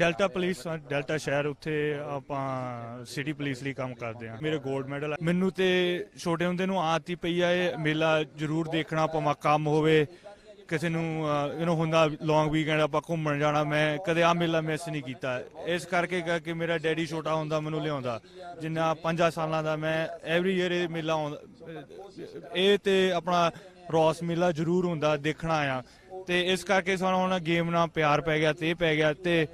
Delta police, delta ਸ਼ਹਿਰ, ਉੱਥੇ ਆਪਾਂ ਸਿਟੀ ਪੁਲਿਸ ਲਈ ਕੰਮ ਕਰਦੇ ਆ ਮੇਰੇ ਗੋਲਡ ਮੈਡਲ ਮੈਨੂੰ ਤੇ ਛੋਟੇ ਹੁੰਦੇ ਨੂੰ ਆਦਤ ਪਈ ਆ, ਇਹ ਮੇਲਾ ਜ਼ਰੂਰ ਦੇਖਣਾ, ਆਪਾਂ ਕੰਮ ਹੋਵੇ, ਕਿਸੇ ਨੂੰ ਯੂ نو ਹੁੰਦਾ ਲੌਂਗ ਵੀਕਐਂਡ ਆਪਾਂ ਘੁੰਮਣ ਜਾਣਾ, ਮੈਂ ਕਦੇ ਆ ਮੇਲਾ ਮਿਸ ਨਹੀਂ ਕੀਤਾ। ਇਸ ਕਰਕੇ ਕਿ ਮੇਰਾ ਡੈਡੀ ਛੋਟਾ ਹੁੰਦਾ, ਮੈਨੂੰ ਲਿਆਉਂਦਾ। ਜਿੰਨਾ 5 ਸਾਲਾਂ ਦਾ ਮੈਂ ਐਵਰੀ ਈਅਰ ਇਹ ਮੇਲਾ ਆਉਂਦਾ ਇਹ ਤੇ ਆਪਣਾ ਰੋਸ ਮੇਲਾ ਜ਼ਰੂਰ ਹੁੰਦਾ, ਦੇਖਣਾ ਆ। ਤੇ ਇਸ ਕਰਕੇ ਸਾਨੂੰ ਹੁਣ ਗੇਮ ਨਾਲ ਪਿਆਰ ਪੈ ਗਿਆ, ਤੇ ਪੈ ਗਿਆ, ਤੇ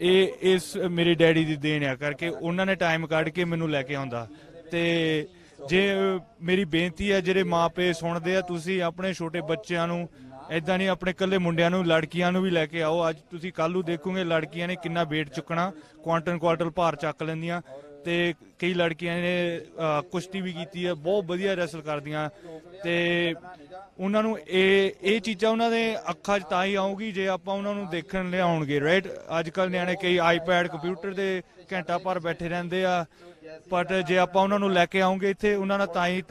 ਇਹ ਇਸ ਮੇਰੇ ਡੈਡੀ ਦੀ ਦੇਣ ਆ ਕਰਕੇ ਉਹਨਾਂ ਨੇ ਟਾਈਮ ਕੱਢ ਕੇ ਮੈਨੂੰ ਲੈ ਕੇ ਆਉਂਦਾ। ਤੇ ਜੇ ਮੇਰੀ ਬੇਨਤੀ ਹੈ ਜਿਹੜੇ ਮਾਪੇ ਸੁਣਦੇ ਆ, ਤੁਸੀਂ ਆਪਣੇ ਛੋਟੇ ਬੱਚਿਆਂ ਨੂੰ ਐਦਾਂ ਨਹੀਂ ਆਪਣੇ ਇਕੱਲੇ ਮੁੰਡਿਆਂ ਨੂੰ, ਲੜਕੀਆਂ ਨੂੰ ਵੀ ਲੈ ਕੇ ਆਓ। ਅੱਜ ਤੁਸੀਂ ਕੱਲ ਨੂੰ ਦੇਖੋਗੇ, ਲੜਕੀਆਂ ਨੇ ਕਿੰਨਾ weight ਚੁੱਕਣਾ ਕੁਆਂਟਨ ਕੁਆਂਟਲ ਭਾਰ ਚੱਕ ਲੈਂਦੀਆਂ। ਤੇ ਕਈ ਲੜਕੀਆਂ ਨੇ ਕੁਸ਼ਤੀ ਵੀ ਕੀਤੀ ਹੈ, ਬਹੁਤ ਵਧੀਆ ਰੈਸਲ ਕਰਦੀਆਂ। ਤੇ ਉਹਨਾਂ ਨੂੰ ਇਹ ਇਹ ਚੀਜ਼ਾਂ ਉਹਨਾਂ ਦੇ ਅੱਖਾਂ 'ਚ ਤਾਂ ਹੀ ਆਉਗੀ ਜੇ ਆਪਾਂ ਉਹਨਾਂ ਨੂੰ ਦੇਖਣ ਲਿਆਉਣਗੇ ਰਾਈਟ ਅੱਜ ਕੱਲ ਨਿਆਣੇ ਕਈ ਆਈਪੈਡ ਕੰਪਿਊਟਰ ਦੇ ਘੰਟਾ ਭਰ ਬੈਠੇ ਰਹਿੰਦੇ ਆ। ਬਟ ਜੇ ਆਪਾਂ ਉਹਨਾਂ ਨੂੰ ਲੈ ਕੇ ਆਉਂਗੇ ਇੱਥੇ, ਉਹਨਾਂ ਨਾਲ ਤਾਂ ਹੀ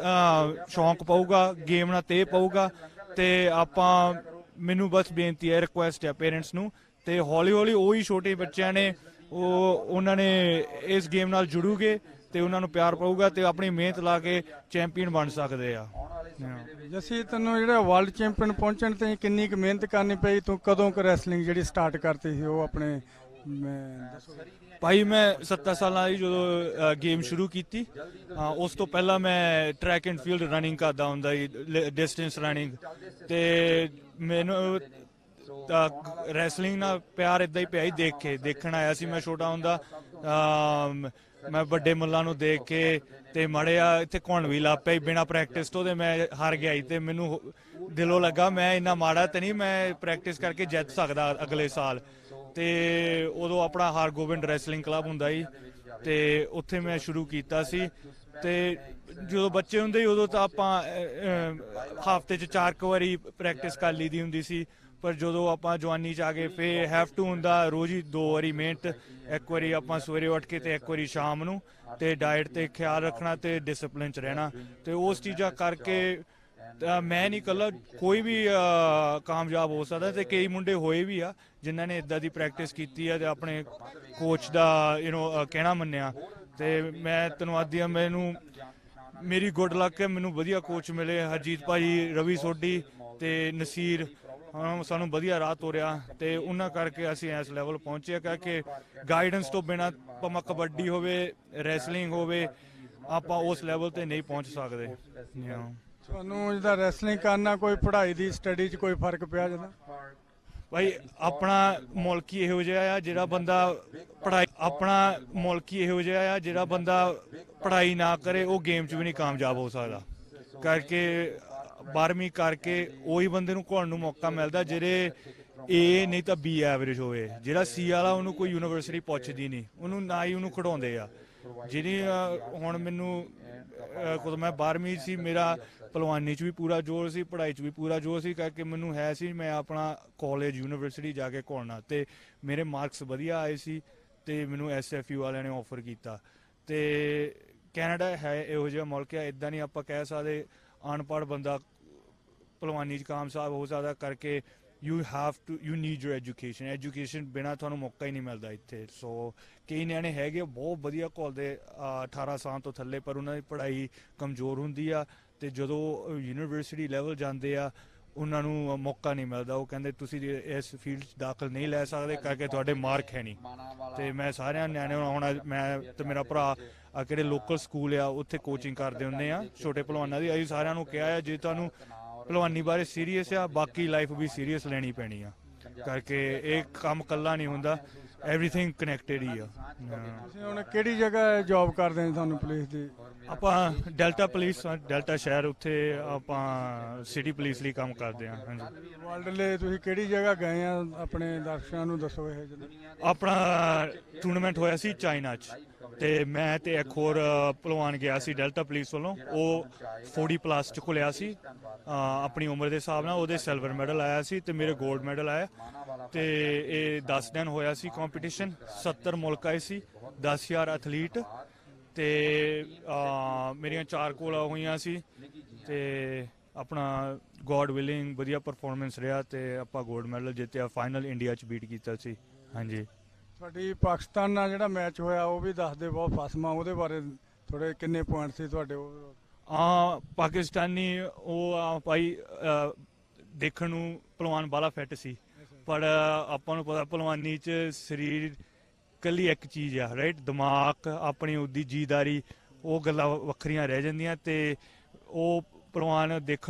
ਸ਼ੌਂਕ ਪਊਗਾ ਗੇਮ ਨਾਲ ਤੇ ਪਊਗਾ। ਤੇ ਆਪਾਂ, ਮੈਨੂੰ ਬਸ ਬੇਨਤੀ ਹੈ ਰਿਕੁਐਸਟ ਹੈ ਪੇਰੈਂਟਸ ਨੂੰ। ਤੇ ਹੌਲੀ ਹੌਲੀ ਉਹੀ ਛੋਟੇ ਬੱਚਿਆਂ ਨੇ ਉਹ ਉਹਨਾਂ ਨੇ ਇਸ ਗੇਮ ਨਾਲ ਜੁੜੂਗੇ ਤੇ ਉਹਨਾਂ ਨੂੰ ਪਿਆਰ ਪਊਗਾ ਤੇ ਆਪਣੀ ਮਿਹਨਤ ਲਾ ਕੇ ਚੈਂਪੀਅਨ ਬਣ ਸਕਦੇ ਆ. ਜੱਸੀ ਤੈਨੂੰ ਜਿਹੜਾ ਵਰਲਡ ਚੈਂਪੀਅਨ ਪਹੁੰਚਣ ਤੇ ਕਿੰਨੀ ਕੁ ਮਿਹਨਤ ਕਰਨੀ ਪਈ? ਤੂੰ ਕਦੋਂ ਕੁ ਰੈਸਲਿੰਗ ਜਿਹੜੀ ਸਟਾਰਟ ਕਰਤੀ ਸੀ ਉਹ ਆਪਣੇ ਭਾਈ ਮੈਂ 7 ਸਾਲਾਂ ਦੀ ਜਦੋਂ ਗੇਮ ਸ਼ੁਰੂ ਕੀਤੀ ਉਸ ਤੋਂ ਪਹਿਲਾਂ ਮੈਂ ਟਰੈਕ ਐਂਡ ਫੀਲਡ ਰਨਿੰਗ ਕਰਦਾ ਹੁੰਦਾ ਸੀ ਡਿਸਟੈਂਸ ਰਨਿੰਗ ਤੇ ਮੈਨੂੰ ਰੈਸਲਿੰਗ ਨਾਲ ਪਿਆਰ ਇਦਾਂ ਹੀ ਪਿਆ ਹੀ ਦੇਖ ਕੇ, ਦੇਖਣ ਆਇਆ ਸੀ ਮੈਂ ਛੋਟਾ ਹੁੰਦਾ ਮੈਂ ਵੱਡੇ ਮੁੱਲਾਂ ਨੂੰ ਦੇਖ ਕੇ ਤੇ ਮੜਿਆ ਇੱਥੇ ਘੁਣ ਵੀ ਲੱਗ ਪਿਆ ਬਿਨਾ ਪ੍ਰੈਕਟਿਸ ਤੋਂ ਤੇ ਮੈਂ ਹਾਰ ਗਿਆ ਤੇ ਮੈਨੂੰ ਦਿਲੋਂ ਲੱਗਾ ਮੈਂ ਇੰਨਾ ਮਾੜਾ ਤੇ ਨਹੀਂ ਮੈਂ ਪ੍ਰੈਕਟਿਸ ਕਰਕੇ ਜਿੱਤ ਸਕਦਾ ਅਗਲੇ ਸਾਲ। ਤੇ ਉਦੋਂ ਆਪਣਾ ਹਰਗੋਬਿੰਦ ਰੈਸਲਿੰਗ ਕਲੱਬ ਹੁੰਦਾ ਸੀ ਤੇ ਉੱਥੇ ਮੈਂ ਸ਼ੁਰੂ ਕੀਤਾ ਸੀ ਤੇ ਜਦੋਂ ਬੱਚੇ ਹੁੰਦੇ ਸੀ ਉਦੋਂ ਤਾਂ ਆਪਾਂ ਹਫ਼ਤੇ 'ਚ ਚਾਰ ਕੁ ਵਾਰੀ ਪ੍ਰੈਕਟਿਸ ਕਰ ਲਈਦੀ ਹੁੰਦੀ ਸੀ। ਪਰ ਜਦੋਂ ਆਪਾਂ ਜਵਾਨੀ 'ਚ ਆ ਗਏ ਫੇ ਹੈਵ ਟੂ ਹੁੰਦਾ ਰੋਜ਼ ਹੀ ਦੋ ਵਾਰੀ ਮਿਹਨਤ, ਇੱਕ ਵਾਰੀ ਆਪਾਂ ਸਵੇਰੇ ਉੱਠ ਕੇ ਤੇ ਇੱਕ ਵਾਰੀ ਸ਼ਾਮ ਨੂੰ ਤੇ ਡਾਈਟ ਤੇ ਖਿਆਲ ਰੱਖਣਾ ਤੇ ਡਿਸਪਲਿਨ 'ਚ ਰਹਿਣਾ। ਤੇ ਉਸ ਚੀਜ਼ਾਂ ਕਰਕੇ ਮੈਂ ਨਹੀਂ ਕੱਲਾ ਕੋਈ ਵੀ ਕਾਮਯਾਬ ਹੋ ਸਕਦਾ ਤੇ ਕਈ ਮੁੰਡੇ ਹੋਏ ਵੀ ਆ ਜਿਨ੍ਹਾਂ ਨੇ ਇਦਾਂ ਦੀ ਪ੍ਰੈਕਟਿਸ ਕੀਤੀ ਆ ਤੇ ਆਪਣੇ ਕੋਚ ਦਾ ਯੂ نو ਕਹਿਣਾ ਮੰਨਿਆ। ਤੇ ਮੈਂ ਧੰਨਵਾਦੀ ਆ, ਮੈਨੂੰ, ਮੇਰੀ ਗੁੱਡ ਲੱਕ ਹੈ, ਮੈਨੂੰ ਵਧੀਆ ਕੋਚ ਮਿਲੇ, ਹਰਜੀਤ ਭਾਈ ਰਵੀ ਸੋਢੀ ਤੇ ਨਸੀਰ ਨੇ ਸਾਨੂੰ ਵਧੀਆ ਰਾਹ ਤੋਰਿਆ ਤੇ ਉਹਨਾਂ ਕਰਕੇ ਅਸੀਂ ਇਸ ਲੈਵਲ ਪਹੁੰਚੇ ਕਰਕੇ ਗਾਈਡੈਂਸ ਤੋਂ ਬਿਨਾ ਭਾਵੇਂ ਕਬੱਡੀ ਹੋਵੇ ਰੈਸਲਿੰਗ ਹੋਵੇ ਆਪਾਂ ਉਸ ਲੈਵਲ ਤੇ ਨਹੀਂ ਪਹੁੰਚ ਸਕਦੇ. ਤੁਹਾਨੂੰ ਜਿਹਦਾ ਰੈਸਲਿੰਗ ਕਰਨਾ ਕੋਈ ਪੜ੍ਹਾਈ ਦੀ ਸਟੱਡੀ 'ਚ ਕੋਈ ਫ਼ਰਕ ਪਿਆ ਜਦੋਂ? ਭਾਈ ਆਪਣਾ ਮੁਲਕ ਹੀ ਇਹੋ ਜਿਹਾ ਆ ਜਿਹੜਾ ਬੰਦਾ ਪੜਾਈ ਆਪਣਾ ਮੁਲਕ ਹੀ ਇਹੋ ਜਿਹਾ ਆ ਜਿਹੜਾ ਬੰਦਾ ਪੜਾਈ ਨਾ ਕਰੇ ਉਹ ਗੇਮ 'ਚ ਵੀ ਨਹੀਂ ਕਾਮਯਾਬ ਹੋ ਸਕਦਾ। ਕਰਕੇ 12ਵੀਂ ਕਰਕੇ ਉਹੀ ਬੰਦੇ ਨੂੰ ਘੁਲਣ ਨੂੰ ਮੌਕਾ ਮਿਲਦਾ ਜਿਹੜੇ ਏ ਨਹੀਂ ਤਾਂ ਬੀ ਐਵਰੇਜ ਹੋਵੇ। ਜਿਹੜਾ ਸੀ ਵਾਲਾ ਉਹਨੂੰ ਕੋਈ ਯੂਨੀਵਰਸਿਟੀ ਪੁੱਛਦੀ ਨਹੀਂ ਉਹਨੂੰ ਨਾ ਹੀ ਉਹਨੂੰ ਖੜਾਉਂਦੇ ਆ। ਜਿਹੜੀ ਹੁਣ ਮੈਨੂੰ ਅਹ, ਕਦੋਂ ਮੈਂ 12ਵੀਂ ਸੀ ਮੇਰਾ ਪਹਿਲਵਾਨੀ 'ਚ ਵੀ ਪੂਰਾ ਜ਼ੋਰ ਸੀ ਪੜ੍ਹਾਈ 'ਚ ਵੀ ਪੂਰਾ ਜ਼ੋਰ ਸੀ ਕਰਕੇ ਮੈਨੂੰ ਹੈ ਸੀ ਮੈਂ ਆਪਣਾ ਕਾਲਜ ਯੂਨੀਵਰਸਿਟੀ ਜਾ ਕੇ ਘੁਲਣਾ ਤੇ ਮੇਰੇ ਮਾਰਕਸ ਵਧੀਆ ਆਏ ਸੀ ਤੇ ਮੈਨੂੰ ਐਸਐਫਯੂ ਵਾਲਿਆਂ ਨੇ ਆਫਰ ਕੀਤਾ। ਤੇ ਕੈਨੇਡਾ ਹੈ ਇਹੋ ਜਿਹਾ ਮੁਲਕ ਹੈ ਇਦਾਂ ਨਹੀਂ ਆਪਾਂ ਕਹਿ ਸਕਦੇ ਅਨਪੜ੍ਹ ਬੰਦਾ ਪਹਿਲਵਾਨੀ 'ਚ ਕਾਮਯਾਬ ਹੋ ਸਕਦਾ ਕਰਕੇ you have to you need your education education ਬਿਨਾ ਤੁਹਾਨੂੰ ਮੌਕਾ ਹੀ ਨਹੀਂ ਮਿਲਦਾ ਇੱਥੇ। ਸੋ ਕਈ ਨਿਆਣੇ ਹੈਗੇ ਬਹੁਤ ਵਧੀਆ ਘੁਲਦੇ ਆ, 18 ਸਾਲ ਤੋਂ ਥੱਲੇ ਪਰ ਉਹਨਾਂ ਦੀ ਪੜ੍ਹਾਈ ਕਮਜ਼ੋਰ ਹੁੰਦੀ ਆ ਤੇ ਜਦੋਂ ਯੂਨੀਵਰਸਿਟੀ ਲੈਵਲ ਜਾਂਦੇ ਆ ਉਹਨਾਂ ਨੂੰ ਮੌਕਾ ਨਹੀਂ ਮਿਲਦਾ। ਉਹ ਕਹਿੰਦੇ ਤੁਸੀਂ ਇਸ ਫੀਲਡ 'ਚ ਦਾਖਲ ਨਹੀਂ ਲੈ ਸਕਦੇ ਕਰਕੇ ਤੁਹਾਡੇ ਮਾਰਕ ਹੈ ਨਹੀਂ। ਤੇ ਮੈਂ ਸਾਰਿਆਂ ਨਿਆਣਿਆਂ ਨੂੰ ਹੁਣ ਮੈਂ ਤੇ ਮੇਰਾ ਭਰਾ ਕਿਹੜੇ ਲੋਕਲ ਸਕੂਲ ਆ ਉੱਥੇ ਕੋਚਿੰਗ ਕਰਦੇ ਹੁੰਦੇ ਆ। ਛੋਟੇ ਪਹਿਲਵਾਨਾਂ ਦੀ ਅਸੀਂ ਸਾਰਿਆਂ ਨੂੰ ਕਿਹਾ ਆ ਜੇ ਤੁਹਾਨੂੰ ਪਹਿਲਵਾਨੀ ਬਾਰੇ ਸੀਰੀਅਸ ਆ ਬਾਕੀ ਲਾਈਫ ਵੀ ਸੀਰੀਅਸ ਲੈਣੀ ਪੈਣੀ ਆ। ਕਰਕੇ ਇਹ ਕੰਮ ਕੱਲਾ ਨਹੀਂ ਹੁੰਦਾ ਐਵਰੀਥਿੰਗ ਕਨੈਕਟਡ ਹੀ ਆ। ਹਾਂ। ਤੁਸੀਂ ਹੁਣ ਕਿਹੜੀ ਜਗ੍ਹਾ ਜੌਬ ਕਰਦੇ ਨੇ ਤੁਹਾਨੂੰ ਪੁਲਿਸ ਦੀ? ਆਪਾਂ ਡੈਲਟਾ ਪੁਲਿਸ ਡੈਲਟਾ ਸ਼ਹਿਰ ਉੱਥੇ ਆਪਾਂ ਸਿਟੀ ਪੁਲਿਸ ਲਈ ਕੰਮ ਕਰਦੇ ਆ ਹਾਂਜੀ। ਵਰਲਡ ਲਈ ਤੁਸੀਂ ਕਿਹੜੀ ਜਗ੍ਹਾ ਗਏ ਆ? ਆਪਣੇ ਦਰਸ਼ਕਾਂ ਨੂੰ ਦੱਸੋ ਇਹ ਜਦੋਂ। ਆਪਣਾ ਟੂਰਨਾਮੈਂਟ ਹੋਇਆ ਸੀ ਚਾਈਨਾ 'ਚ। ਤੇ ਮੈਂ ਤੇ ਇੱਕ ਹੋਰ ਅ, ਪਹਿਲਵਾਨ ਗਿਆ ਸੀ ਡੈਲਟਾ ਪੁਲਿਸ ਵੱਲੋਂ। ਉਹ 40 ਪਲੱਸ 'ਚ ਖੁੱਲਿਆ ਸੀ। ਆਪਣੀ ਉਮਰ ਦੇ ਹਿਸਾਬ ਨਾਲ ਉਹਦੇ ਸਿਲਵਰ ਮੈਡਲ ਆਇਆ ਸੀ ਤੇ ਮੇਰੇ 골ਡ ਮੈਡਲ ਆਇਆ। ਤੇ ਇਹ 10 ਦਿਨ ਹੋਇਆ ਸੀ ਕੰਪੀਟੀਸ਼ਨ 70 ਮੁਲਕ ਆਏ ਸੀ 10000 ਐਥਲੀਟ ਤੇ ਅ, ਮੇਰੀਆਂ ਚਾਰ ਕੋਲਾਂ ਹੋਈਆਂ ਸੀ। ਤੇ ਆਪਣਾ ਗੋਡ ਵਿਲਿੰਗ ਵਧੀਆ ਪਰਫਾਰਮੈਂਸ ਰਿਹਾ ਤੇ ਆਪਾਂ 골ਡ ਮੈਡਲ ਜਿੱਤਿਆ ਫਾਈਨਲ ਇੰਡੀਆ 'ਚ ਬੀਟ ਕੀਤਾ ਸੀ। ਹਾਂਜੀ। ਤੁਹਾਡੀ ਪਾਕਿਸਤਾਨ ਨਾਲ ਜਿਹੜਾ ਮੈਚ ਹੋਇਆ ਉਹ ਵੀ ਦੱਸਦੇ ਬਹੁਤ ਫਸਮਾ ਉਹਦੇ ਬਾਰੇ ਥੋੜੇ ਕਿੰਨੇ ਪੁਆਇੰਟ ਸੀ ਤੁਹਾਡੇ ਉਹ? ਆ ਪਾਕਿਸਤਾਨੀ ਉਹ ਆ ਭਾਈ ਅ, ਦੇਖਣ ਨੂੰ ਪਹਿਲਵਾਨ ਬਾਲਾ ਫਿੱਟ ਸੀ। ਪਰ ਆਪਾਂ ਨੂੰ ਪਤਾ ਪਹਿਲਵਾਨੀ ਚ ਸਰੀਰ ਕੱਲੀ ਇੱਕ ਚੀਜ਼ ਆ ਰਾਈਟ ਦਿਮਾਗ ਆਪਣੀ ਉਹਦੀ ਜੀਦਾਰੀ ਉਹ ਗੱਲਾਂ ਵੱਖਰੀਆਂ ਰਹਿ ਜਾਂਦੀਆਂ ਤੇ ਉਹ ਪਹਿਲਵਾਨ ਦੇਖਣ